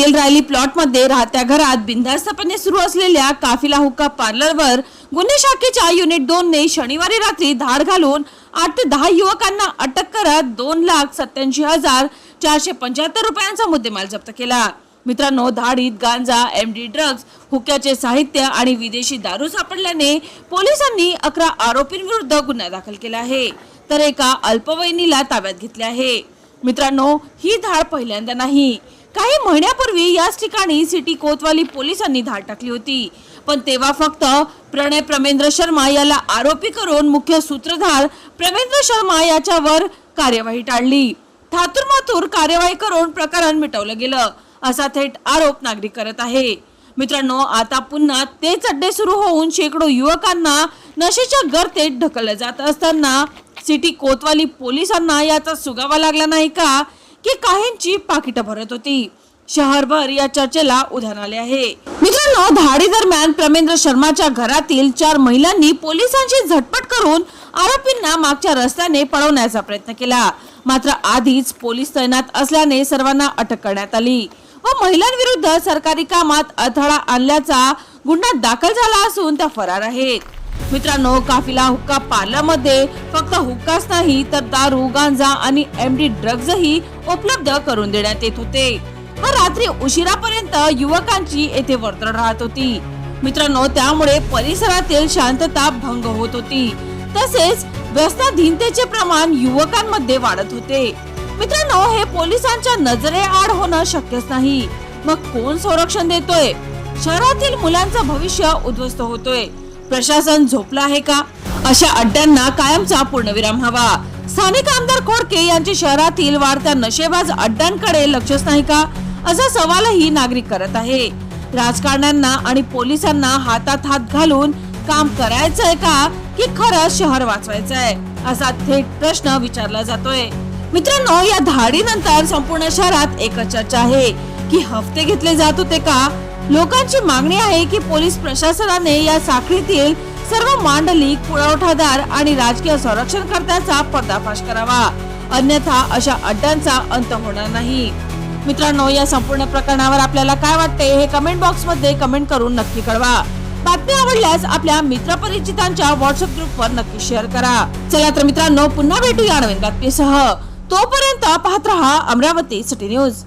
शहरातील रायली प्लॉटमध्ये राहत्या घरात बिनधास्तपणे सुरू असलेल्या काफिला हुक्का पार्लरवर गुन्हे शाखेच्या युनिट दोन ने शनिवारी रात्री धाड घालून आठ ते दहा युवकांना अटक करत दोन लाख सत्याऐंशी हजार चारशे पंच्याहत्तर रुपयांचा मुद्देमाल जप्त केला. मित्रांनो धाडीत गांजा एम डी ड्रग्ज हुक्याचे साहित्य आणि विदेशी दारू सापडल्याने पोलिसांनी अकरा आरोपींविरुद्ध गुन्हा दाखल केला आहे तर एका अल्पवयीनीला ताब्यात घेतले आहे. मित्रांनो ही धाड पहिल्यांदा नाही. काही महिन्यापूर्वी याच ठिकाणी सिटी कोतवाली पोलिसांनी धाड टाकली होती. पण तेव्हा फक्त प्रणय प्रमेंद्र शर्मा याला आरोपी करून मुख्य सूत्रधार प्रमेंद्र शर्मा याच्यावर कार्यवाही टाळली. थातुरमातूर कार्यवाही करून प्रकरण मिटवलं गेलं. असा थेट आरोप नागरिक करत आहे. मित्रांनो आता पुन्हा तेच अड्डे सुरू होऊन शेकडो युवकांना नशेच्या गर्तेत ढकललं जात असताना सिटी कोतवाली पोलिसांना याचा सुगावा लागला नाही का? की काहींची पाकिटं भरत होती. शहरभर या चर्चेला उधाण आले आहे. मित्रांनो धाडी दरम्यान प्रमेंद्र शर्माच्या घरातील चार महिलांनी पोलिसांची झटपट करून आरोपींना मागच्या रस्त्याने पळवण्याचा प्रयत्न केला. मात्र आधीच पोलीस तैनात असल्याने सर्वांना अटक करण्यात आली. व महिलांविरुद्ध सरकारी कामात अडथळा आणल्याचा गुन्हा दाखल झाला असून त्या फरार आहेत. मित्रांनो काफिला हुक्का पार्लरमध्ये फक्त हुक्काच नाही तर दारू गांजा आणि एमडी ड्रग्जही उपलब्ध करून देण्यात येत होते. व रात्री उशिरापर्यंत युवकांची येथे वर्तळ राहत होती. मित्रांनो त्यामुळे परिसरातील शांतता भंग होत होती. तसेच व्यसनाधीनतेचे प्रमाण युवकांमध्ये वाढत होते. मित्रांनो हे पोलिसांच्या नजरेआड होणं शक्यच नाही. मग कोण संरक्षण देतोय? शहरातील मुलांचं भविष्य उद्ध्वस्त होतोय. प्रशासन झोपलं आहे का? अशा अड्ड्यांना कायमचा पूर्णविराम हवा. स्थानिक आमदार खोडके यांचे शहरातील वाढत्या नशेबाज अड्ड्यांकडे लक्षच नाही का? असा सवालही नागरिक करत आहे. राजकारण्यांना आणि पोलिसांना हातात हात घालून काम करायचंय का? की खरंच शहर वाचवायचंय असा थेट प्रश्न विचारला जातोय. मित्रांनो या धाडीनंतर संपूर्ण शहरात एकच चर्चा आहे की हफ्ते घेतले जात होते का? लोकांची मागणी आहे की पोलीस प्रशासनाने या साखळीतील सर्व मांडलिक पुरवठादार आणि राजकीय संरक्षणकर्त्याचा पर्दाफाश करावा. अन्यथा अशा अड्ड्यांचा अंत होणार नाही. मित्रांनो या संपूर्ण प्रकरणावर आपल्याला काय वाटते हे कमेंट बॉक्समध्ये कमेंट करून नक्की कळवा. बातमी आवडल्यास आपल्या मित्रपरिचितांच्या व्हॉट्सअप ग्रुपवर नक्की शेअर करा. चला तर मित्रांनो पुन्हा भेटूया नवीन बातमीसह. तोपर्यंत पाहत रहा अमरावती सिटी न्यूज